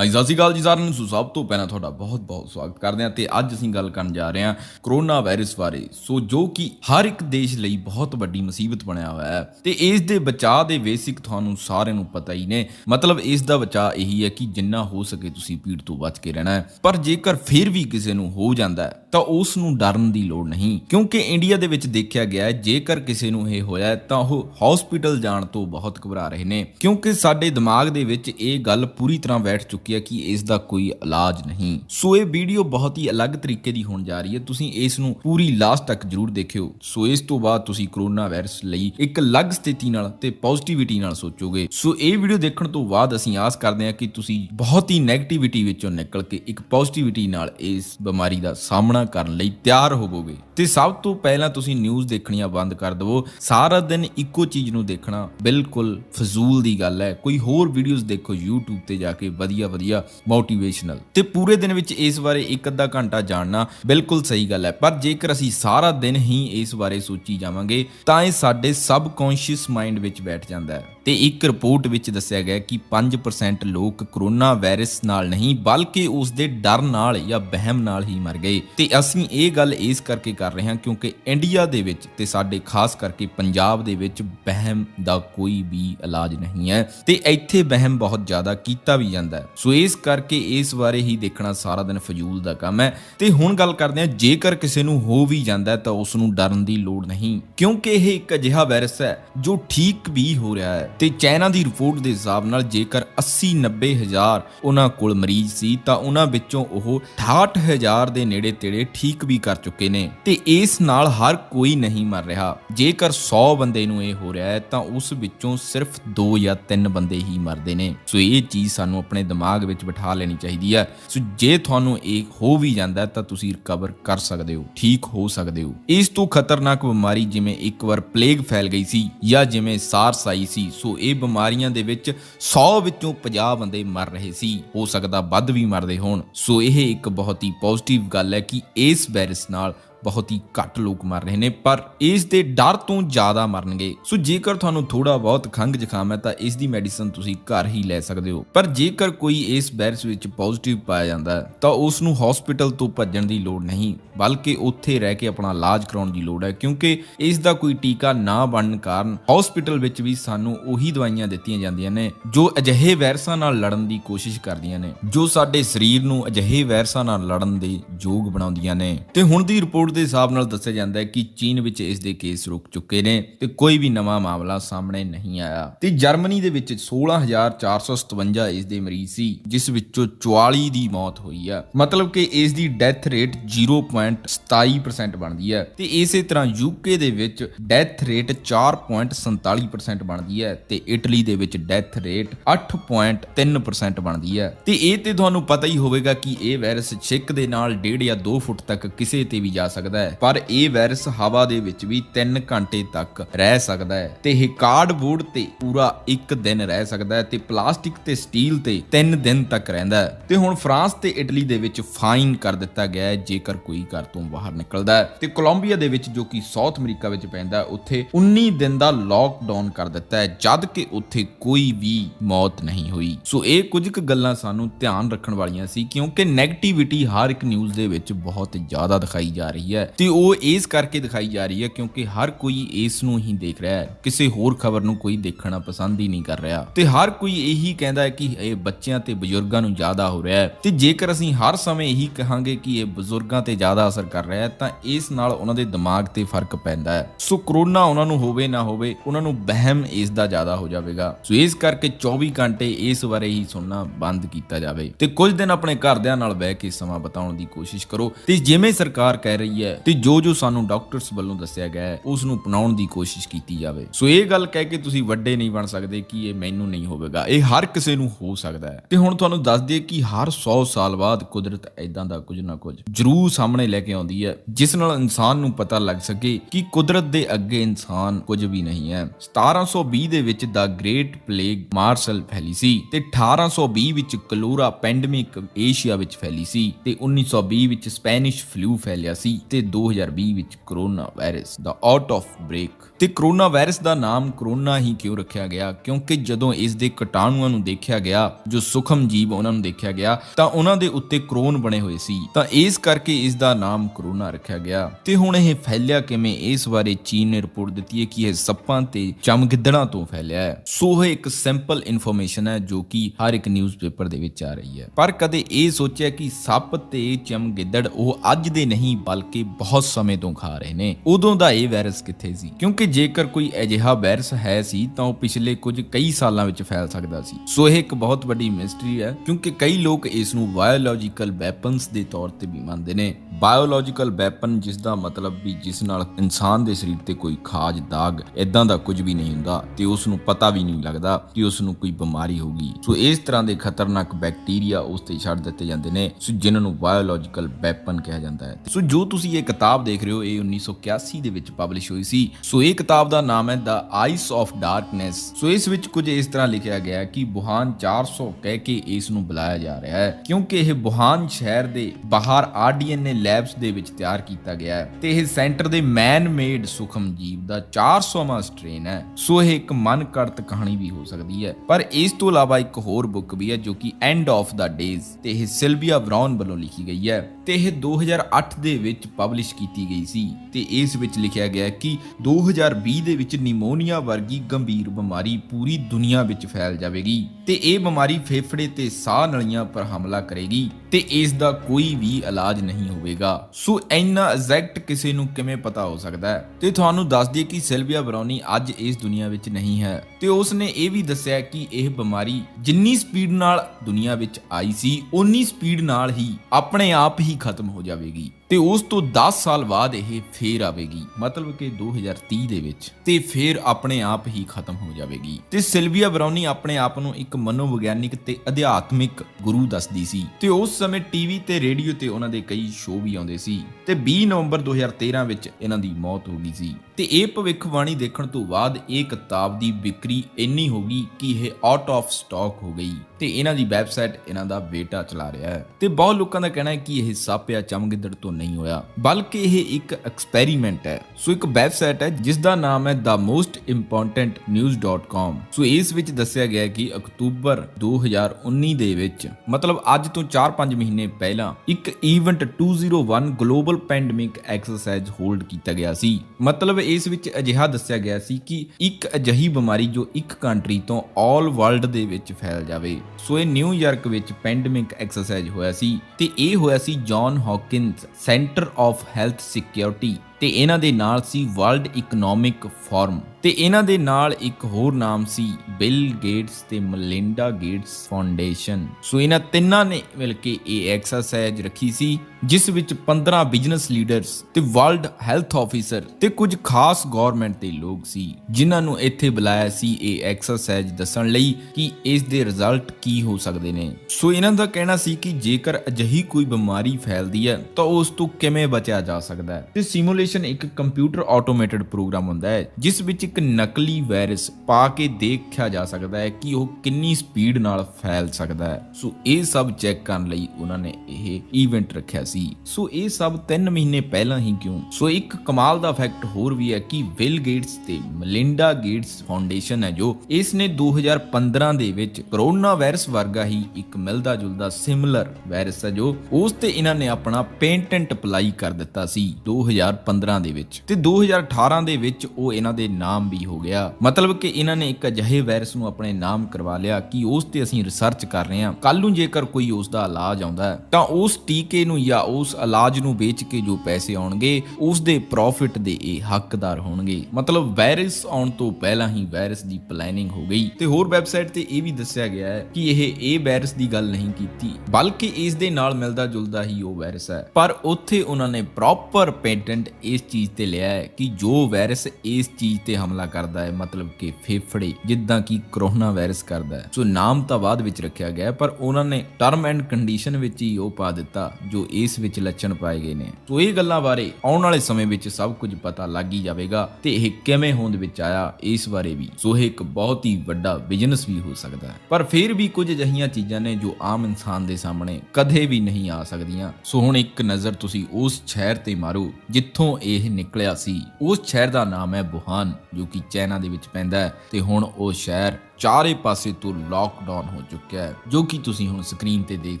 ਹਾਂਜੀ, ਸਤਿ ਸ਼੍ਰੀ ਅਕਾਲ ਜੀ ਸਾਰਿਆਂ ਨੂੰ। ਸਭ ਤੋਂ ਪਹਿਲਾਂ ਤੁਹਾਡਾ ਬਹੁਤ-ਬਹੁਤ ਸਵਾਗਤ ਕਰਦੇ ਹਾਂ ਤੇ ਅੱਜ ਅਸੀਂ ਗੱਲ ਕਰਨ ਜਾ ਰਹੇ ਹਾਂ ਕਰੋਨਾ ਵਾਇਰਸ ਬਾਰੇ। ਸੋ ਜੋ ਕਿ ਹਰ ਇੱਕ ਦੇਸ਼ ਲਈ ਬਹੁਤ ਵੱਡੀ ਮੁਸੀਬਤ ਬਣਿਆ ਹੋਇਆ ਹੈ ਤੇ ਇਸ ਦੇ ਬਚਾਅ ਦੇ ਬੇਸਿਕ ਤੁਹਾਨੂੰ ਸਾਰਿਆਂ ਨੂੰ ਪਤਾ ਹੀ ਨੇ। ਮਤਲਬ ਇਸ ਦਾ ਬਚਾਅ ਇਹੀ ਹੈ ਕਿ ਜਿੰਨਾ ਹੋ ਸਕੇ ਤੁਸੀਂ ਭੀੜ ਤੋਂ ਬਚ ਕੇ ਰਹਿਣਾ ਹੈ। ਪਰ ਜੇਕਰ ਫਿਰ ਵੀ ਕਿਸੇ ਨੂੰ ਹੋ ਜਾਂਦਾ ਹੈ ਤਾਂ ਉਸ ਨੂੰ ਡਰਨ ਦੀ ਲੋੜ ਨਹੀਂ। ਕਿਉਂਕਿ ਇੰਡੀਆ ਦੇ ਵਿੱਚ ਦੇਖਿਆ ਗਿਆ ਹੈ, ਜੇਕਰ ਕਿਸੇ ਨੂੰ ਇਹ ਹੋਇਆ ਤਾਂ ਉਹ ਹਸਪੀਟਲ ਜਾਣ ਤੋਂ ਬਹੁਤ ਘਬਰਾ ਰਹੇ ਨੇ। ਕਿਉਂਕਿ ਸਾਡੇ ਦਿਮਾਗ ਦੇ ਵਿੱਚ ਇਹ ਗੱਲ ਪੂਰੀ ਤਰ੍ਹਾਂ ਬੈਠ ਚੁੱਕੀ ਹੈ ਕਿ ਇਸ ਦਾ ਕੋਈ ਇਲਾਜ ਨਹੀਂ। ਸੋ ਇਹ ਵੀਡੀਓ ਬਹੁਤ ਹੀ ਅਲੱਗ ਤਰੀਕੇ ਦੀ ਹੋਣ ਜਾ ਰਹੀ ਹੈ। ਤੁਸੀਂ ਇਸ ਨੂੰ ਪੂਰੀ ਲਾਸਟ ਤੱਕ ਜਰੂਰ ਦੇਖਿਓ। ਸੋ ਇਸ ਤੋਂ ਬਾਅਦ ਤੁਸੀਂ ਕਰੋਨਾ ਵਾਇਰਸ ਲਈ ਇੱਕ ਅਲੱਗ ਸਥਿਤੀ ਨਾਲ ਤੇ ਪੋਜ਼ਿਟਿਵਿਟੀ ਨਾਲ ਸੋਚੋਗੇ। ਸੋ ਇਹ ਵੀਡੀਓ ਦੇਖਣ ਤੋਂ ਬਾਅਦ ਅਸੀਂ ਆਸ ਕਰਦੇ ਹਾਂ ਕਿ ਤੁਸੀਂ ਬਹੁਤ ਹੀ ਨੈਗੇਟਿਵਿਟੀ ਵਿੱਚੋਂ ਨਿਕਲ ਕੇ ਇੱਕ ਪੋਜ਼ਿਟਿਵਿਟੀ ਨਾਲ ਇਸ ਬਿਮਾਰੀ ਦਾ ਸਾਹਮਣਾ ਕਰਨ ਲਈ ਤਿਆਰ ਹੋਵੋਗੇ। ਤੇ ਸਭ ਤੋਂ ਪਹਿਲਾਂ ਤੁਸੀਂ ਨਿਊਜ਼ ਦੇਖਣੀਆਂ ਬੰਦ ਕਰ ਦਿਵੋ। ਸਾਰਾ ਦਿਨ ਇੱਕੋ ਚੀਜ਼ ਨੂੰ ਦੇਖਣਾ ਬਿਲਕੁਲ ਫਜ਼ੂਲ ਦੀ ਗੱਲ ਹੈ। ਕੋਈ ਹੋਰ ਵੀਡੀਓਜ਼ ਦੇਖੋ YouTube ਤੇ ਜਾ ਕੇ ਵਧੀਆ ਵਧੀਆ ਮੋਟੀਵੇਸ਼ਨਲ ਤੇ ਪੂਰੇ ਦਿਨ ਵਿੱਚ ਇਸ ਬਾਰੇ ਇੱਕ ਅੱਧਾ ਘੰਟਾ ਜਾਣਨਾ ਬਿਲਕੁਲ ਸਹੀ ਗੱਲ ਹੈ। ਪਰ ਜੇਕਰ ਅਸੀਂ ਸਾਰਾ ਦਿਨ ਹੀ ਇਸ ਬਾਰੇ ਸੋਚੀ ਜਾਵਾਂਗੇ, ਤਾਂ ਇਹ ਸਾਡੇ ਸਬਕੌਂਸ਼ੀਅਸ ਮਾਈਂਡ ਵਿੱਚ ਬੈਠ ਜਾਂਦਾ ਹੈ। ਤੇ ਇੱਕ ਰਿਪੋਰਟ ਵਿੱਚ ਦੱਸਿਆ ਗਿਆ ਕਿ 5% ਲੋਕ ਕਰੋਨਾ ਵਾਇਰਸ ਨਾਲ ਨਹੀਂ, ਬਲਕਿ ਉਸ ਦੇ ਡਰ ਨਾਲ ਜਾਂ ਵਹਿਮ ਨਾਲ ਹੀ ਮਰ ਗਏ। ਤੇ ਅਸੀਂ ਇਹ ਗੱਲ ਇਸ ਕਰਕੇ ਕਰ ਰਹੇ ਹਾਂ ਕਿਉਂਕਿ ਇੰਡੀਆ ਦੇ ਵਿੱਚ ਤੇ ਸਾਡੇ ਖਾਸ ਕਰਕੇ ਪੰਜਾਬ ਦੇ ਵਿੱਚ ਵਹਿਮ ਦਾ ਕੋਈ ਵੀ ਇਲਾਜ ਨਹੀਂ ਹੈ ਤੇ ਇੱਥੇ ਵਹਿਮ ਬਹੁਤ ਜ਼ਿਆਦਾ ਕੀਤਾ ਵੀ ਜਾਂਦਾ ਹੈ। ਸੋ ਇਸ ਕਰਕੇ ਇਸ ਬਾਰੇ ਹੀ ਦੇਖਣਾ ਸਾਰਾ ਦਿਨ ਫਜ਼ੂਲ ਦਾ ਕੰਮ ਹੈ। ਤੇ ਹੁਣ ਗੱਲ ਕਰਦੇ ਹਾਂ, ਜੇਕਰ ਕਿਸੇ ਨੂੰ ਹੋ ਵੀ ਜਾਂਦਾ ਤਾਂ ਉਸ ਨੂੰ ਡਰਨ ਦੀ ਲੋੜ ਨਹੀਂ, ਕਿਉਂਕਿ ਇਹ ਇੱਕ ਅਜਿਹਾ ਵਾਇਰਸ ਹੈ ਜੋ ਠੀਕ ਵੀ ਹੋ ਰਿਹਾ ਹੈ। ਤੇ ਚਾਈਨਾ ਦੀ ਰਿਪੋਰਟ ਦੇ ਹਿਸਾਬ ਨਾਲ ਜੇਕਰ 80 90 ਹਜ਼ਾਰ ਉਹਨਾਂ ਕੋਲ ਮਰੀਜ਼ ਸੀ, ਤਾਂ ਉਹਨਾਂ ਵਿੱਚੋਂ ਉਹ 68 ਹਜ਼ਾਰ ਦੇ ਨੇੜੇ ਤੇੜੇ ਠੀਕ ਵੀ ਕਰ ਚੁੱਕੇ ਨੇ। ਤੇ ਇਸ ਨਾਲ ਹਰ ਕੋਈ ਨਹੀਂ ਮਰ ਰਿਹਾ। ਜੇਕਰ 100 ਬੰਦੇ ਨੂੰ ਇਹ ਹੋ ਰਿਹਾ ਹੈ, ਤਾਂ ਉਸ ਵਿੱਚੋਂ ਸਿਰਫ 2 ਜਾਂ 3 ਬੰਦੇ ਹੀ ਮਰਦੇ ਨੇ। ਸੋ ਇਹ ਚੀਜ਼ ਸਾਨੂੰ ਆਪਣੇ ਦਿਮਾਗ ਵਿੱਚ ਬਿਠਾ ਲੈਣੀ ਚਾਹੀਦੀ ਹੈ। ਸੋ ਜੇ ਤੁਹਾਨੂੰ ਇਹ ਹੋ ਵੀ ਜਾਂਦਾ ਤਾਂ ਤੁਸੀਂ ਰਿਕਵਰ ਕਰ ਸਕਦੇ ਹੋ, ਠੀਕ ਹੋ ਸਕਦੇ ਹੋ। ਇਸ ਤੋਂ ਖਤਰਨਾਕ ਬਿਮਾਰੀ ਜਿਵੇਂ ਇੱਕ ਵਾਰ ਪਲੇਗ ਫੈਲ ਗਈ ਸੀ ਜਾਂ ਜਿਵੇਂ ਸਾਰਸ ਆਈ ਸੀ, ਸੋ ਇਹ ਬਿਮਾਰੀਆਂ ਦੇ ਵਿੱਚ 100 ਵਿੱਚੋਂ 50 ਬੰਦੇ ਮਰ ਰਹੇ ਸੀ। ਹੋ ਸਕਦਾ ਵੱਧ ਵੀ ਮਰਦੇ ਹੋਣ। ਸੋ ਇਹ ਇੱਕ ਬਹੁਤ ਹੀ ਪੋਜ਼ਿਟਿਵ ਗੱਲ ਹੈ ਕਿ ਇਸ ਵਾਇਰਸ ਨਾਲ ਬਹੁਤ ਹੀ ਘੱਟ ਲੋਕ ਮਰ ਰਹੇ ਨੇ, ਪਰ ਇਸ ਦੇ ਡਰ ਤੋਂ ਜ਼ਿਆਦਾ ਮਰਨਗੇ। ਸੋ ਜੇਕਰ ਤੁਹਾਨੂੰ ਥੋੜਾ ਬਹੁਤ ਖੰਘ ਜ਼ੁਕਾਮ ਹੈ, ਤਾਂ ਇਸ ਦੀ ਮੈਡੀਸਨ ਤੁਸੀਂ ਘਰ ਹੀ ਲੈ ਸਕਦੇ ਹੋ। ਪਰ ਜੇਕਰ ਕੋਈ ਇਸ ਵਾਇਰਸ ਵਿੱਚ ਪੋਜ਼ਿਟਿਵ ਪਾਇਆ ਜਾਂਦਾ ਹੈ, ਤਾਂ ਉਸ ਨੂੰ ਹਸਪੀਟਲ ਤੋਂ ਭੱਜਣ ਦੀ ਲੋੜ ਨਹੀਂ, ਬਲਕਿ ਉੱਥੇ ਰਹਿ ਕੇ ਆਪਣਾ ਇਲਾਜ ਕਰਾਉਣ ਦੀ ਲੋੜ ਹੈ, ਕਿਉਂਕਿ ਇਸ ਦਾ ਕੋਈ ਟੀਕਾ ਨਾ ਬਣਨ ਕਾਰਨ ਹਸਪੀਟਲ ਵਿੱਚ ਵੀ ਸਾਨੂੰ ਉਹੀ ਦਵਾਈਆਂ ਦਿੱਤੀਆਂ ਜਾਂਦੀਆਂ ਨੇ, ਜੋ ਅਜਿਹੇ ਵਾਇਰਸਾਂ ਨਾਲ ਲੜਨ ਦੀ ਕੋਸ਼ਿਸ਼ ਕਰਦੀਆਂ ਨੇ, ਜੋ ਸਾਡੇ ਸਰੀਰ ਨੂੰ ਅਜਿਹੇ ਵਾਇਰਸਾਂ ਨਾਲ ਲੜਨ ਦੇ ਯੋਗ ਬਣਾਉਂਦੀਆਂ ਨੇ। ਤੇ ਹੁਣ ਦੀ ਰਿਪੋਰਟ ਦੇ ਹਿਸਾਬ ਨਾਲ ਦੱਸਿਆ ਜਾਂਦਾ ਹੈ ਕਿ ਚੀਨ ਵਿੱਚ ਇਸ ਦੇ ਕੇਸ ਰੁਕ ਚੁੱਕੇ ਨੇ ਤੇ ਕੋਈ ਵੀ ਨਵਾਂ ਮਾਮਲਾ ਸਾਹਮਣੇ ਨਹੀਂ ਆਇਆ। ਤੇ ਜਰਮਨੀ ਦੇ ਵਿੱਚ 16457 ਇਸ ਦੇ ਮਰੀਜ਼ ਸੀ, ਜਿਸ ਵਿੱਚੋਂ 44 ਦੀ ਮੌਤ ਹੋਈ ਹੈ ਮਤਲਬ ਕਿ ਇਸ ਦੀ ਡੈਥ ਰੇਟ 0.27% ਬਣਦੀ ਹੈ ਤੇ ਇਸੇ ਤਰ੍ਹਾਂ ਯੂਕੇ ਦੇ ਵਿੱਚ ਡੈਥ ਰੇਟ 4.47% ਬਣਦੀ ਹੈ ਤੇ ਇਟਲੀ ਦੇ ਵਿੱਚ ਡੈਥ ਰੇਟ 8.3% ਬਣਦੀ ਹੈ। ਤੇ ਇਹ ਤੇ ਤੁਹਾਨੂੰ ਪਤਾ ਹੀ ਹੋਵੇਗਾ ਕਿ ਇਹ ਵਾਇਰਸ ਛਿੱਕ ਦੇ ਨਾਲ 1.5 ਜਾਂ 2 ਫੁੱਟ ਤੱਕ ਕਿਸੇ ਤੇ ਵੀ ਜਾ ਸਕਦਾ ਸਕਦਾ ਹੈ। ਪਰ ਇਹ ਵਾਇਰਸ ਹਵਾ ਦੇ ਵਿੱਚ ਵੀ 3 ਘੰਟੇ ਤੱਕ ਰਹਿ ਸਕਦਾ ਹੈ ਤੇ ਇਹ ਕਾਰਡਬੋਰਡ ਤੇ ਪੂਰਾ 1 ਦਿਨ ਰਹਿ ਸਕਦਾ ਹੈ ਤੇ ਪਲਾਸਟਿਕ ਤੇ ਸਟੀਲ ਤੇ 3 ਦਿਨ ਤੱਕ ਰਹਿੰਦਾ ਹੈ। ਤੇ ਹੁਣ ਫਰਾਂਸ ਤੇ ਇਟਲੀ ਦੇ ਵਿੱਚ ਫਾਈਨ ਕਰ ਦਿੱਤਾ ਗਿਆ ਹੈ ਜੇਕਰ ਕੋਈ ਘਰ ਤੋਂ ਬਾਹਰ ਨਿਕਲਦਾ ਹੈ। ਤੇ ਕੋਲੰਬੀਆ ਦੇ ਵਿੱਚ ਜੋ ਕਿ ਸਾਊਥ ਅਮਰੀਕਾ ਵਿੱਚ ਪੈਂਦਾ ਉੱਥੇ 19 ਦਿਨ ਦਾ ਲੋਕਡਾਊਨ ਕਰ ਦਿੱਤਾ ਹੈ, ਜਦ ਕਿ ਉੱਥੇ ਕੋਈ ਵੀ ਮੌਤ ਨਹੀਂ ਹੋਈ। ਸੋ ਇਹ ਕੁਝ ਕੁ ਗੱਲਾਂ ਸਾਨੂੰ ਧਿਆਨ ਰੱਖਣ ਵਾਲੀਆਂ ਸੀ, ਕਿਉਂਕਿ ਨੈਗੇਟਿਵਿਟੀ ਹਰ ਇੱਕ ਨਿਊਜ਼ ਦੇ ਵਿੱਚ ਬਹੁਤ ਜ਼ਿਆਦਾ ਦਿਖਾਈ ਜਾ ਰਹੀ ਹੈ। ਤੇ ਉਹ ਇਸ ਕਰਕੇ ਦਿਖਾਈ ਜਾ ਰਹੀ ਹੈ ਕਿਉਂਕਿ ਹਰ ਕੋਈ ਇਸ ਨੂੰ ਹੀ ਦੇਖ ਰਿਹਾ ਹੈ। ਕਿਸੇ ਹੋਰ ਖਬਰ ਨੂੰ ਕੋਈ ਦੇਖਣਾ ਪਸੰਦ ਹੀ ਨਹੀਂ ਕਰ ਰਿਹਾ। ਤੇ ਹਰ ਕੋਈ ਇਹੀ ਕਹਿੰਦਾ ਹੈ ਕਿ ਇਹ ਬੱਚਿਆਂ ਤੇ ਬਜ਼ੁਰਗਾਂ ਨੂੰ ਜ਼ਿਆਦਾ ਹੋ ਰਿਹਾ ਹੈ। ਤੇ ਜੇਕਰ ਅਸੀਂ ਹਰ ਸਮੇਂ ਇਹੀ ਕਹਾਂਗੇ ਕਿ ਇਹ ਬਜ਼ੁਰਗਾਂ ਤੇ ਜ਼ਿਆਦਾ ਅਸਰ ਕਰ ਰਿਹਾ ਹੈ, ਤਾਂ ਇਸ ਨਾਲ ਉਹਨਾਂ ਦੇ ਦਿਮਾਗ ਤੇ ਫ਼ਰਕ ਪੈਂਦਾ ਹੈ। ਸੋ ਕਰੋਨਾ ਉਹਨਾਂ ਨੂੰ ਹੋਵੇ ਨਾ ਹੋਵੇ, ਉਹਨਾਂ ਨੂੰ ਵਹਿਮ ਇਸ ਦਾ ਜ਼ਿਆਦਾ ਹੋ ਜਾਵੇਗਾ। ਸੋ ਇਸ ਕਰਕੇ 24 ਘੰਟੇ ਇਸ ਬਾਰੇ ਹੀ ਸੁਣਨਾ ਬੰਦ ਕੀਤਾ ਜਾਵੇ। ਤੇ ਕੁਝ ਦਿਨ ਆਪਣੇ ਘਰਦਿਆਂ ਨਾਲ ਬਹਿ ਕੇ ਸਮਾਂ ਬਿਤਾਉਣ ਦੀ ਕੋਸ਼ਿਸ਼ ਕਰੋ। ਤੇ ਜਿਵੇਂ ਸਰਕਾਰ ਕਹਿ ਰਹੀ ਹੈ ਤੇ ਜੋ ਜੋ ਸਾਨੂੰ ਡਾਕਟਰਸ ਵੱਲੋਂ ਦੱਸਿਆ ਗਿਆ ਹੈ ਉਸ ਨੂੰ ਅਪਣਾਉਣ ਦੀ ਕੋਸ਼ਿਸ਼ ਕੀਤੀ ਜਾਵੇ। ਸੋ ਇਹ ਗੱਲ ਕਹਿ ਕੇ ਤੁਸੀਂ ਵੱਡੇ ਨਹੀਂ ਬਣ ਸਕਦੇ ਕਿ ਇਹ ਮੈਨੂੰ ਨਹੀਂ ਹੋਵੇਗਾ। ਇਹ ਹਰ ਕਿਸੇ ਨੂੰ ਹੋ ਸਕਦਾ ਹੈ। ਤੇ ਹੁਣ ਤੁਹਾਨੂੰ ਦੱਸ ਦਈਏ ਕਿ ਹਰ 100 ਸਾਲ ਬਾਅਦ ਕੁਦਰਤ ਐਦਾਂ ਦਾ ਕੁਝ ਨਾ ਕੁਝ ਜ਼ਰੂਰ ਸਾਹਮਣੇ ਲੈ ਕੇ ਆਉਂਦੀ ਹੈ, ਜਿਸ ਨਾਲ ਇਨਸਾਨ ਨੂੰ ਪਤਾ ਲੱਗ ਸਕੇ ਕਿ ਕੁਦਰਤ ਦੇ ਅੱਗੇ ਇਨਸਾਨ ਕੁਝ ਵੀ ਨਹੀਂ ਹੈ। 1720 ਦੇ ਵਿੱਚ ਦਾ ਗ੍ਰੇਟ ਪਲੇਗ ਮਾਰਸਲ ਫੈਲੀ ਸੀ ਤੇ 1820 ਵਿੱਚ ਕਲੋਰਾ ਪੈਂਡੇਮਿਕ ਏਸ਼ੀਆ ਵਿੱਚ ਫੈਲੀ ਸੀ ਤੇ 1920 ਵਿੱਚ ਸਪੈਨਿਸ਼ ਫਲੂ ਫੈਲਿਆ ਸੀ। ਤੇ 2020 ਵਿੱਚ ਕਰੋਨਾ ਵਾਇਰਸ ਦਾ ਆਊਟ ਆਫ ਬ੍ਰੇਕ ਤੇ ਕਰੋਨਾ ਵਾਇਰਸ ਦਾ ਨਾਮ ਕਰੋਨਾ ਹੀ ਕਿਉਂ ਰੱਖਿਆ ਗਿਆ? ਕਿਉਂਕਿ ਜਦੋਂ ਇਸ ਦੇ ਕੀਟਾਣੂਆਂ ਨੂੰ ਦੇਖਿਆ ਗਿਆ, ਜੋ ਸੂਖਮ ਜੀਵ ਉਹਨਾਂ ਨੂੰ ਦੇਖਿਆ ਗਿਆ, ਤਾਂ ਉਹਨਾਂ ਦੇ ਉੱਤੇ ਕਰੋਨ ਬਣੇ ਹੋਏ ਸੀ। ਤਾਂ ਇਸ ਕਰਕੇ ਇਸ ਦਾ ਨਾਮ ਕਰੋਨਾ ਰੱਖਿਆ ਗਿਆ। ਤੇ ਹੁਣ ਇਹ ਫੈਲਿਆ ਕਿਵੇਂ? ਇਸ ਬਾਰੇ ਚੀਨ ਨੇ ਰਿਪੋਰਟ ਦਿੱਤੀ ਹੈ ਕਿ ਇਹ ਸੱਪਾਂ ਤੇ ਚਮਗਿੱਦੜਾਂ ਤੋਂ ਫੈਲਿਆ ਹੈ। ਸੋ ਇਹ ਇੱਕ ਸਿੰਪਲ ਇਨਫੋਰਮੇਸ਼ਨ ਹੈ, ਜੋ ਕਿ ਹਰ ਇੱਕ ਨਿਊਜ਼ਪੇਪਰ ਦੇ ਵਿੱਚ ਆ ਰਹੀ ਹੈ। ਪਰ ਕਦੇ ਇਹ ਸੋਚਿਆ ਕਿ ਸੱਪ ਤੇ ਚਮਗਿੱਦੜ ਉਹ ਅੱਜ ਦੇ ਨਹੀਂ, ਬਲਕਿ ਬਹੁਤ ਸਮੇਂ ਤੋਂ ਖਾ ਰਹੇ ਨੇ। ਉਦੋਂ ਦਾ ਇਹ ਵਾਇਰਸ ਕਿੱਥੇ ਸੀ? ਕਿਉਂਕਿ ਜੇਕਰ ਕੋਈ ਅਜਿਹਾ ਵਾਇਰਸ ਹੈ ਸੀ, ਤਾਂ ਉਹ ਪਿਛਲੇ ਕੁਝ ਕਈ ਸਾਲਾਂ ਵਿੱਚ ਫੈਲ ਸਕਦਾ ਸੀ। ਸੋ ਇਹ ਇੱਕ ਬਹੁਤ ਵੱਡੀ ਮਿਸਟਰੀ ਹੈ, ਕਿਉਂਕਿ ਕਈ ਲੋਕ ਇਸ ਨੂੰ ਬਾਇਓਲੋਜੀਕਲ ਵੈਪਨਸ ਦੇ ਤੌਰ ਤੇ ਵੀ ਮੰਨਦੇ ਨੇ। ਬਾਇਓਲੋਜੀਕਲ ਵੈਪਨ ਜਿਸ ਦਾ ਮਤਲਬ ਵੀ ਜਿਸ ਨਾਲ ਇਨਸਾਨ ਦੇ ਸਰੀਰ ਤੇ ਕੋਈ ਖਾਜ, ਦਾਗ ਇਦਾਂ ਦਾ ਕੁਝ ਵੀ ਨਹੀਂ ਹੁੰਦਾ ਤੇ ਉਸ ਨੂੰ ਪਤਾ ਵੀ ਨਹੀਂ ਲੱਗਦਾ ਕਿ ਉਸ ਨੂੰ ਕੋਈ ਬਿਮਾਰੀ ਹੋਗੀ ਸੋ ਇਸ ਤਰ੍ਹਾਂ ਦੇ ਖਤਰਨਾਕ ਬੈਕਟੀਰੀਆ ਉਸ ਤੇ ਛੱਡ ਦਿੱਤੇ ਜਾਂਦੇ ਨੇ। ਸੋ ਜਿਨ੍ਹਾਂ ਨੂੰ ਬਾਇਓਲੋਜੀਕਲ ਵੈਪਨ ਕਿਹਾ ਜਾਂਦਾ ਹੈ। ਸੋ ਜੋ ਤੁਸੀਂ ਇਹ ਕਿਤਾਬ ਦੇਖ ਰਹੇ ਹੋ, ਇਹ 1981 ਦੇ ਵਿੱਚ ਪਬਲਿਸ਼ ਹੋਈ ਸੀ। ਸੋ ਇਹ ਕਿਤਾਬ ਦਾ ਨਾਮ ਹੈ the eyes of darkness so ਇਸ ਵਿੱਚ ਕੁਝ ਇਸ ਤਰ੍ਹਾਂ ਲਿਖਿਆ ਗਿਆ ਕਿ ਵੁਹਾਨ 400 ਕਹਿ ਕੇ ਇਸ ਨੂੰ ਬੁਲਾਇਆ ਜਾ ਰਿਹਾ ਹੈ, ਕਿਉਂਕਿ ਇਹ ਵੁਹਾਨ ਸ਼ਹਿਰ ਦੇ ਬਾਹਰ ਆਰਡੀਐਨਏ ਲੈਬਸ ਦੇ ਵਿੱਚ ਤਿਆਰ ਕੀਤਾ ਗਿਆ ਹੈ ਤੇ ਇਹ ਸੈਂਟਰ ਦੇ ਮੈਨ ਮੇਡ ਸੁਖਮ ਜੀਵ ਦਾ 400ਵਾਂ ਸਟ੍ਰੇਨ ਹੈ। ਸੋ ਇਹ ਇੱਕ ਮਨ ਘੜਤ ਕਹਾਣੀ ਵੀ ਹੋ ਸਕਦੀ ਹੈ। ਪਰ ਇਸ ਤੋਂ ਇਲਾਵਾ ਇੱਕ ਹੋਰ ਬੁੱਕ ਵੀ ਹੈ ਜੋ ਕਿ ਐਂਡ ਆਫ ਦਾ ਡੇਜ਼ ਤੇ ਇਹ ਸਿਲਵੀਆ ਬ੍ਰਾਊਨ ਵੱਲੋਂ ਲਿਖੀ ਗਈ ਹੈ। ਤੇ ਇਹ 2008 ਦੇ ਵਿੱਚ ਪਬਲਿਸ਼ ਕੀਤੀ ਗਈ ਸੀ ਤੇ ਇਸ ਵਿੱਚ ਲਿਖਿਆ ਗਿਆ ਹੈ ਕਿ 2020 ਦੇ ਵਿੱਚ ਨਿਮੋਨੀਆ ਵਰਗੀ ਗੰਭੀਰ ਬਿਮਾਰੀ ਪੂਰੀ ਦੁਨੀਆ ਵਿੱਚ ਫੈਲ ਜਾਵੇਗੀ ਤੇ ਇਹ ਬਿਮਾਰੀ ਫੇਫੜੇ ਤੇ ਸਾਹ ਨਲੀਆਂ ਪਰ ਹਮਲਾ ਕਰੇਗੀ। ਤੇ ਇਸ ਦਾ ਕੋਈ ਵੀ ਇਲਾਜ ਨਹੀਂ ਹੋਵੇਗਾ। ਸੋ ਇੰਨਾ ਐਗਜ਼ੈਕਟ ਕਿਸੇ ਨੂੰ ਕਿਵੇਂ ਪਤਾ ਹੋ ਸਕਦਾ ਹੈ? ਤੇ ਤੁਹਾਨੂੰ ਦੱਸ ਦਈਏ ਕਿ ਸਿਲਵੀਆ ਬਰੌਨੀ ਅੱਜ ਇਸ ਦੁਨੀਆ ਵਿੱਚ ਨਹੀਂ ਹੈ। ਤੇ ਉਸ ਨੇ ਇਹ ਵੀ ਦੱਸਿਆ ਕਿ ਇਹ ਬਿਮਾਰੀ ਜਿੰਨੀ ਸਪੀਡ ਨਾਲ ਦੁਨੀਆ ਵਿੱਚ ਆਈ ਸੀ, ਓਨੀ ਸਪੀਡ ਨਾਲ ਹੀ ਆਪਣੇ ਆਪ ਹੀ ਖਤਮ ਹੋ ਜਾਵੇਗੀ। ਤੇ ਉਸ ਤੋਂ 10 ਸਾਲ ਬਾਅਦ ਇਹ ਫੇਰ ਆਵੇਗੀ, ਮਤਲਬ ਕਿ 2030 ਦੇ ਵਿੱਚ, ਤੇ ਫੇਰ ਆਪਣੇ ਆਪ ਹੀ ਖਤਮ ਹੋ ਜਾਵੇਗੀ। ਤੇ ਸਿਲਵੀਆ ਬਰੌਨੀ ਆਪਣੇ ਆਪ ਨੂੰ ਇੱਕ ਮਨੋਵਿਗਿਆਨਿਕ ਤੇ ਅਧਿਆਤਮਿਕ ਗੁਰੂ ਦੱਸਦੀ ਸੀ। ਤੇ ਉਸ ਸਮੇਂ ਟੀਵੀ ਤੇ ਰੇਡੀਓ ਤੇ ਉਹਨਾਂ ਦੇ ਕਈ ਸ਼ੋਅ ਵੀ ਆਉਂਦੇ ਸੀ। ਤੇ 20 ਨਵੰਬਰ 2013 ਵਿੱਚ ਇਹਨਾਂ ਦੀ ਮੌਤ ਹੋ ਗਈ ਸੀ। ਤੇ ਇਹ ਭਵਿੱਖਬਾਣੀ ਦੇਖਣ ਤੋਂ ਬਾਅਦ ਇਹ ਕਿਤਾਬ ਦੀ ਵਿਕਰੀ ਇੰਨੀ ਹੋ ਗਈ ਕਿ ਇਹ ਆਊਟ ਆਫ ਸਟਾਕ ਹੋ ਗਈ ਤੇ ਇਹਨਾਂ ਦੀ ਵੈਬਸਾਈਟ ਇਹਨਾਂ ਦਾ ਬੇਟਾ ਚਲਾ ਰਿਹਾ ਹੈ। ਤੇ ਬਹੁਤ ਲੋਕਾਂ ਦਾ ਕਹਿਣਾ ਹੈ ਕਿ ਇਹ ਸੱਪ ਚਮਗਿੱਦੜ ਤੋਂ ਨਹੀਂ ਹੋਇਆ, ਬਲਕਿ ਇਹ ਇੱਕ ਐਕਸਪੈਰੀਮੈਂਟ ਹੈ। ਸੋ ਇੱਕ ਵੈਬਸਾਈਟ ਹੈ ਜਿਸ ਦਾ ਨਾਮ ਹੈ themostimportantnews.com ਸੋ ਇਸ ਵਿੱਚ ਦੱਸਿਆ ਗਿਆ ਹੈ ਕਿ ਅਕਤੂਬਰ 2019 ਦੇ ਵਿੱਚ, ਮਤਲਬ ਅੱਜ ਤੋਂ 4-5 ਮਹੀਨੇ ਪਹਿਲਾਂ, ਇੱਕ event 201 global pandemic exercise hold ਕੀਤਾ ਗਿਆ ਸੀ। ਮਤਲਬ ਇਸ ਵਿੱਚ ਅਜਿਹਾ ਦੱਸਿਆ ਗਿਆ ਸੀ ਕਿ ਇੱਕ ਅਜਿਹੀ ਬਿਮਾਰੀ ਜੋ ਇੱਕ ਕੰਟਰੀ ਤੋਂ ਆਲ ਵਰਲਡ ਦੇ ਵਿੱਚ ਫੈਲ ਜਾਵੇ। ਸੋ ਇਹ ਨਿਊਯਾਰਕ ਵਿੱਚ ਪੈਂਡੇਮਿਕ ਐਕਸਰਸਾਈਜ਼ ਹੋਇਆ ਸੀ ਤੇ ਇਹ ਹੋਇਆ ਸੀ John Hawkins centre of health security ਤੇ ਇਹਨਾਂ ਦੇ ਨਾਲ ਸੀ ਵਰਲਡ ਇਕਨੋਮਿਕ ਫੋਰਮ ਤੇ ਇਹਨਾਂ ਦੇ ਨਾਲ ਇੱਕ ਹੋਰ ਨਾਮ ਸੀ ਬਿਲ ਗੇਟਸ ਤੇ ਮਲਿੰਡਾ ਗੇਟਸ ਫਾਊਂਡੇਸ਼ਨ ਸੋ ਇਹਨਾਂ ਤਿੰਨਾਂ ਨੇ ਮਿਲ ਕੇ ਇਹ ਐਕਸਰਸਾਈਜ਼ ਰੱਖੀ ਸੀ, ਜਿਸ ਵਿੱਚ 15 ਬਿਜ਼ਨਸ ਲੀਡਰਸ ਤੇ ਵਰਲਡ ਹੈਲਥ ਆਫੀਸਰ ਤੇ ਕੁਝ ਖਾਸ ਗਵਰਨਮੈਂਟ ਦੇ ਲੋਕ ਸੀ, ਜਿਨ੍ਹਾਂ ਨੂੰ ਇੱਥੇ ਬੁਲਾਇਆ ਸੀ ਇਹ ਐਕਸਰਸਾਈਜ਼ ਦੱਸਣ ਲਈ ਕਿ ਇਸ ਦੇ ਰਿਜ਼ਲਟ ਕੀ ਹੋ ਸਕਦੇ ਨੇ। ਸੋ ਇਹਨਾਂ ਦਾ ਕਹਿਣਾ ਸੀ ਕਿ ਜੇਕਰ ਅਜਿਹੀ ਕੋਈ ਬਿਮਾਰੀ ਫੈਲਦੀ ਹੈ, ਤਾਂ ਉਸ ਤੋਂ ਕਿਵੇਂ ਬਚਿਆ ਜਾ ਸਕਦਾ ਹੈ? ਤੇ ਸਿਮੂਲੇਸ਼ਨ ਇੱਕ ਕੰਪਿਊਟਰ ਆਟੋਮੇਟਡ ਪ੍ਰੋਗਰਾਮ ਹੁੰਦਾ ਹੈ, ਜਿਸ ਵਿੱਚ ਇੱਕ ਨਕਲੀ ਵਾਇਰਸ ਪਾ ਕੇ ਦੇਖਿਆ ਜਾ ਸਕਦਾ ਹੈ ਕਿ ਉਹ ਕਿੰਨੀ ਸਪੀਡ ਨਾਲ ਫੈਲ ਸਕਦਾ ਹੈ। ਸੋ ਇਹ ਸਭ ਚੈੱਕ ਕਰਨ ਲਈ ਉਹਨਾਂ ਨੇ ਇਹ ਇਵੈਂਟ ਰੱਖਿਆ ਸੀ। ਸੋ ਇਹ ਸਭ 3 ਮਹੀਨੇ ਪਹਿਲਾਂ ਹੀ ਕਿਉਂ? ਸੋ ਇੱਕ ਕਮਾਲ ਦਾ ਫੈਕਟ ਹੋਰ ਵੀ ਹੈ ਕਿ ਬਿਲ ਗੇਟਸ ਤੇ ਮਲਿੰਡਾ ਗੇਟਸ ਫਾਊਂਡੇਸ਼ਨ ਹੈ ਜੋ ਇਸ ਨੇ 2015 ਦੇ ਵਿੱਚ ਕਰੋਨਾ ਵਾਇਰਸ ਵਰਗਾ ਹੀ ਇੱਕ ਮਿਲਦਾ ਜੁਲਦਾ ਸਿਮਿਲਰ ਵਾਇਰਸ ਹੈ ਜੋ ਉਸ ਤੇ ਇਹਨਾਂ ਨੇ ਆਪਣਾ ਪੇਟੈਂਟ ਅਪਲਾਈ ਕਰ ਦਿੱਤਾ ਸੀ। 2015 ਦੇ ਵਿੱਚ। ਤੇ 2018 ਦੇ ਵਿੱਚ ਉਹ ਇਹਨਾਂ ਦੇ ਨਾਮ ਵੀ ਹੋ ਗਿਆ। ਮਤਲਬ ਕਿ ਇਹਨਾਂ ਨੇ ਇੱਕ ਅਜਿਹੇ ਵਾਇਰਸ ਨੂੰ ਆਪਣੇ ਨਾਮ ਕਰਵਾ ਲਿਆ ਕਿ ਉਸ ਤੇ ਅਸੀਂ ਰਿਸਰਚ ਕਰ ਰਹੇ ਹਾਂ। ਕੱਲ ਨੂੰ ਜੇਕਰ ਕੋਈ ਉਸ ਦਾ ਇਲਾਜ ਆਉਂਦਾ ਤਾਂ ਉਸ ਟੀਕੇ ਨੂੰ ਜਾਂ ਉਸ ਇਲਾਜ ਨੂੰ ਵੇਚ ਕੇ ਜੋ ਪੈਸੇ ਆਉਣਗੇ ਉਸ ਦੇ ਪ੍ਰੋਫਿਟ ਦੇ ਇਹ ਹੱਕਦਾਰ ਹੋਣਗੇ। ਮਤਲਬ ਵਾਇਰਸ ਆਉਣ ਤੋਂ ਪਹਿਲਾਂ ਹੀ ਵਾਇਰਸ ਦੀ ਪਲੈਨਿੰਗ ਹੋ ਗਈ। ਤੇ ਹੋਰ ਵੈਬਸਾਈਟ ਤੇ ਇਹ ਵੀ ਦੱਸਿਆ ਗਿਆ ਹੈ ਕਿ ਇਹ ਇਹ ਵਾਇਰਸ ਦੀ ਗੱਲ ਨਹੀਂ ਕੀਤੀ, ਬਲਕਿ ਇਸ ਦੇ ਨਾਲ ਮਿਲਦਾ ਜੁਲਦਾ ਹੀ ਉਹ ਵਾਇਰਸ ਹੈ। ਪਰ ਉੱਥੇ ਉਹਨਾਂ ਨੇ ਪ੍ਰੋਪਰ ਪੇਟੈਂਟ ਇਸ ਚੀਜ਼ ਤੇ ਲਿਆ ਹੈ ਕਿ ਜੋ ਵਾਇਰਸ ਇਸ ਚੀਜ਼ ਤੇ ਹਮਲਾ ਕਰਦਾ ਹੈ, ਮਤਲਬ ਕਿ ਫੇਫੜੇ, ਜਿੱਦਾਂ ਕਿ ਕਰੋਨਾ ਵਾਇਰਸ ਕਰਦਾ ਹੈ। ਸੋ ਨਾਮ ਤਾਂ ਬਾਅਦ ਵਿੱਚ ਰੱਖਿਆ ਗਿਆ ਪਰ ਉਹਨਾਂ ਨੇ ਟਰਮ ਐਂਡ ਕੰਡੀਸ਼ਨ ਵਿੱਚ ਹੀ ਉਹ ਪਾ ਦਿੱਤਾ, ਜੋ ਇਸ ਵਿੱਚ ਲੱਛਣ ਪਾਏ ਗਏ ਨੇ। ਸੋ ਇਹ ਗੱਲਾਂ ਬਾਰੇ ਆਉਣ ਵਾਲੇ ਸਮੇਂ ਵਿੱਚ ਸਭ ਕੁਝ ਪਤਾ ਲੱਗ ਹੀ ਜਾਵੇਗਾ ਤੇ ਇਹ ਕਿਵੇਂ ਹੋਂਦ ਵਿੱਚ ਆਇਆ, ਇਸ ਬਾਰੇ ਵੀ। ਸੋ ਇਹ ਇੱਕ ਬਹੁਤ ਹੀ ਵੱਡਾ ਬਿਜ਼ਨਸ ਵੀ ਹੋ ਸਕਦਾ ਹੈ। ਪਰ ਫਿਰ ਵੀ ਕੁਝ ਅਜਿਹੀਆਂ ਚੀਜ਼ਾਂ ਨੇ ਜੋ ਆਮ ਇਨਸਾਨ ਦੇ ਸਾਹਮਣੇ ਕਦੇ ਵੀ ਨਹੀਂ ਆ ਸਕਦੀਆਂ। ਸੋ ਹੁਣ ਇੱਕ ਨਜ਼ਰ ਤੁਸੀਂ ਉਸ ਸ਼ਹਿਰ ਤੇ ਮਾਰੋ, ਜਿੱਥੋਂ ਇਹ ਨਿਕਲਿਆ ਸੀ। ਉਸ ਸ਼ਹਿਰ ਦਾ ਨਾਮ ਹੈ ਬੁਹਾਨ, ਜੋ ਕਿ ਚਾਈਨਾ ਦੇ ਵਿੱਚ ਪੈਂਦਾ ਹੈ। ਤੇ ਹੁਣ ਉਹ ਸ਼ਹਿਰ ਚਾਰੇ ਪਾਸੇ ਤੋਂ ਲਾਕਡਾਊਨ ਹੋ ਚੁੱਕਿਆ ਹੈ, ਜੋ ਕਿ ਤੁਸੀਂ ਹੁਣ ਸਕਰੀਨ ਤੇ ਦੇਖ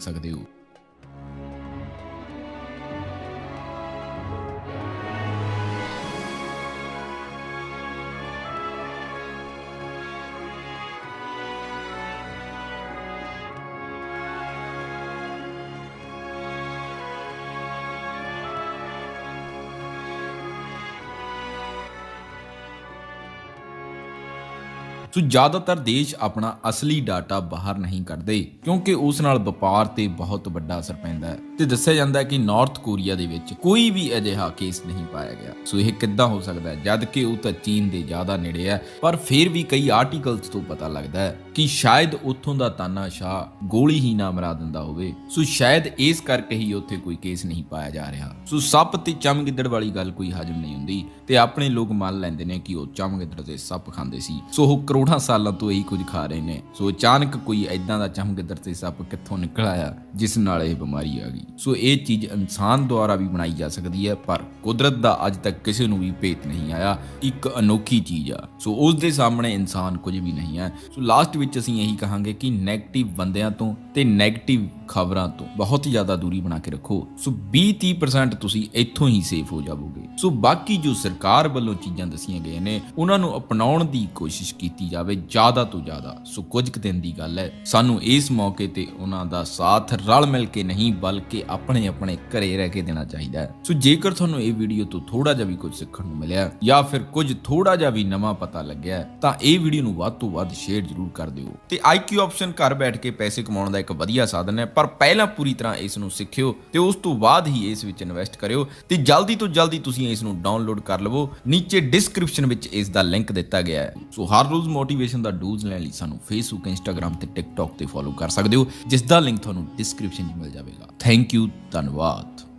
ਸਕਦੇ ਹੋ। ਸੋ ਜ਼ਿਆਦਾਤਰ ਦੇਸ਼ ਆਪਣਾ ਅਸਲੀ ਡਾਟਾ ਬਾਹਰ ਨਹੀਂ ਕੱਢਦੇ, ਕਿਉਂਕਿ ਉਸ ਨਾਲ ਵਪਾਰ ਤੇ ਬਹੁਤ ਵੱਡਾ ਅਸਰ ਪੈਂਦਾ ਹੈ। ਤੇ ਦੱਸਿਆ ਜਾਂਦਾ ਹੈ ਕਿ ਨਾਰਥ ਕੋਰੀਆ ਦੇ ਵਿੱਚ ਕੋਈ ਵੀ ਅਜਿਹਾ ਕੇਸ ਨਹੀਂ ਪਾਇਆ ਗਿਆ। ਸੋ ਇਹ ਕਿੱਦਾਂ ਹੋ ਸਕਦਾ ਹੈ? ਜਦ ਕਿ ਉਹ ਤਾਂ ਚੀਨ ਦੇ ਜ਼ਿਆਦਾ ਨੇੜੇ ਹੈ, ਪਰ ਫਿਰ ਵੀ ਕਈ ਆਰਟੀਕਲਸ ਤੋਂ ਪਤਾ ਲੱਗਦਾ ਹੈ ਕਿ ਸ਼ਾਇਦ ਉੱਥੋਂ ਦਾ ਤਾਨਾਸ਼ਾਹ ਗੋਲੀ ਹੀ ਨਾ ਮਰਾ ਦਿੰਦਾ ਹੋਵੇ। ਸੋ ਸ਼ਾਇਦ ਇਸ ਕਰਕੇ ਹੀ ਉੱਥੇ ਕੋਈ ਕੇਸ ਨਹੀਂ ਪਾਇਆ ਜਾ ਰਿਹਾ। ਸੋ ਸੱਪ ਤੇ ਚਮਗਿੱਦੜ ਵਾਲੀ ਗੱਲ ਕੋਈ ਹਜਮ ਨਹੀਂ ਹੁੰਦੀ ਤੇ ਆਪਣੇ ਲੋਕ ਮੰਨ ਲੈਂਦੇ ਨੇ ਕਿ ਉਹ ਚਮਗਿੱਦੜ ਤੇ ਸੱਪ ਖਾਂਦੇ ਸੀ। ਸੋ ਉਹ ਕਰੋੜਾਂ ਸਾਲਾਂ ਤੋਂ ਇਹੀ ਕੁਝ ਖਾ ਰਹੇ ਨੇ। ਸੋ ਅਚਾਨਕ ਕੋਈ ਐਦਾਂ ਦਾ ਚਮਗਿੱਦੜ ਤੇ ਸੱਪ ਕਿੱਥੋਂ ਨਿਕਲ ਆਇਆ, ਜਿਸ ਨਾਲ ਇਹ ਬਿਮਾਰੀ ਆ ਗਈ। ਸੋ ਇਹ ਚੀਜ਼ ਇਨਸਾਨ ਦੁਆਰਾ ਵੀ ਬਣਾਈ ਜਾ ਸਕਦੀ ਹੈ, ਪਰ ਕੁਦਰਤ ਦਾ ਅੱਜ ਤੱਕ ਕਿਸੇ ਨੂੰ ਵੀ ਭੇਤ ਨਹੀਂ ਆਇਆ। ਇੱਕ ਅਨੋਖੀ ਚੀਜ਼ ਆ। ਸੋ ਉਸ ਦੇ ਸਾਹਮਣੇ ਇਨਸਾਨ ਕੁਝ ਵੀ ਨਹੀਂ ਹੈ। ਸੋ ਲਾਸਟ ਵਿੱਚ ਅਸੀਂ ਇਹੀ ਕਹਾਂਗੇ ਕਿ 네ਗੇਟਿਵ ਬੰਦਿਆਂ ਤੋਂ ਤੇ 네ਗੇਟਿਵ ਖਬਰਾਂ ਤੋਂ ਬਹੁਤ ਜ਼ਿਆਦਾ ਦੂਰੀ ਬਣਾ ਕੇ ਰੱਖੋ। ਸੋ 20-30% ਤੁਸੀਂ ਇੱਥੋਂ ਹੀ ਸੇਫ ਹੋ ਜਾਵੋਗੇ। ਸੋ ਬਾਕੀ ਜੋ ਸਰਕਾਰ ਵੱਲੋਂ ਚੀਜ਼ਾਂ ਦਸੀਆਂ ਗਈਆਂ ਨੇ, ਉਹਨਾਂ ਨੂੰ ਅਪਣਾਉਣ ਦੀ ਕੋਸ਼ਿਸ਼ ਕੀਤੀ ਜਾਵੇ ਜ਼ਿਆਦਾ ਤੋਂ ਜ਼ਿਆਦਾ। ਸੋ ਕੁਝ ਕੁ ਦਿਨ ਦੀ ਗੱਲ ਹੈ। ਸਾਨੂੰ ਇਸ ਮੌਕੇ ਤੇ ਉਹਨਾਂ ਦਾ ਸਾਥ ਰਲ ਮਿਲ ਕੇ ਨਹੀਂ, ਬਲਕਿ ਆਪਣੇ ਆਪਣੇ ਘਰੇ ਰਹਿ ਕੇ ਦੇਣਾ ਚਾਹੀਦਾ ਹੈ। ਸੋ ਜੇਕਰ ਤੁਹਾਨੂੰ ਇਹ ਵੀਡੀਓ ਤੋਂ ਥੋੜਾ ਜਿਹਾ ਵੀ ਕੁਝ ਸਿੱਖਣ ਨੂੰ ਮਿਲਿਆ ਜਾਂ ਫਿਰ ਕੁਝ ਥੋੜਾ ਜਿਹਾ ਵੀ ਨਵਾਂ ਪਤਾ ਲੱਗਿਆ ਤਾਂ ਇਹ ਵੀਡੀਓ ਨੂੰ ਵੱਧ ਤੋਂ ਵੱਧ ਸ਼ੇਅਰ ਜ਼ਰੂਰ ਕਰ ਦਿਓ। ਤੇ IQ ਆਪਸ਼ਨ ਘਰ ਬੈਠ ਕੇ ਪੈਸੇ ਕਮਾਉਣ ਦਾ ਇੱਕ ਵਧੀਆ ਸਾਧਨ ਹੈ, ਪਰ ਪਹਿਲਾਂ ਪੂਰੀ ਤਰ੍ਹਾਂ ਇਸ ਨੂੰ ਸਿੱਖਿਓ ਤੇ ਉਸ ਤੋਂ ਬਾਅਦ ਹੀ ਇਸ ਵਿੱਚ ਇਨਵੈਸਟ ਕਰਿਓ ਤੇ ਜਲਦੀ ਤੋਂ ਜਲਦੀ ਤੁਸੀਂ ਇਸ ਨੂੰ ਡਾਊਨਲੋਡ ਕਰ ਲਵੋ। ਨੀਚੇ ਡਿਸਕ੍ਰਿਪਸ਼ਨ ਵਿੱਚ ਇਸ ਦਾ ਲਿੰਕ ਦਿੱਤਾ ਗਿਆ ਹੈ। ਸੋ ਹਰ ਰੋਜ਼ ਮੋਟੀਵੇਸ਼ਨ ਦਾ ਡੂਜ਼ ਲੈਣ ਲਈ ਸਾਨੂੰ ਫੇਸਬੁੱਕ ਇੰਸਟਾਗ੍ਰam ਤੇ ਟਿਕਟੌਕ ਤੇ ਫੋਲੋ ਕਰ ਸਕਦੇ ਹੋ ਜਿਸ ਦਾ ਲਿੰਕ ਤੁਹਾਨੂੰ ਡਿਸਕ੍ਰਿਪਸ਼ਨ 'ਚ ਮਿਲ ਜਾਵੇਗਾ। ਥੈਂਕ ਯੂ ਧੰਨਵਾਦ।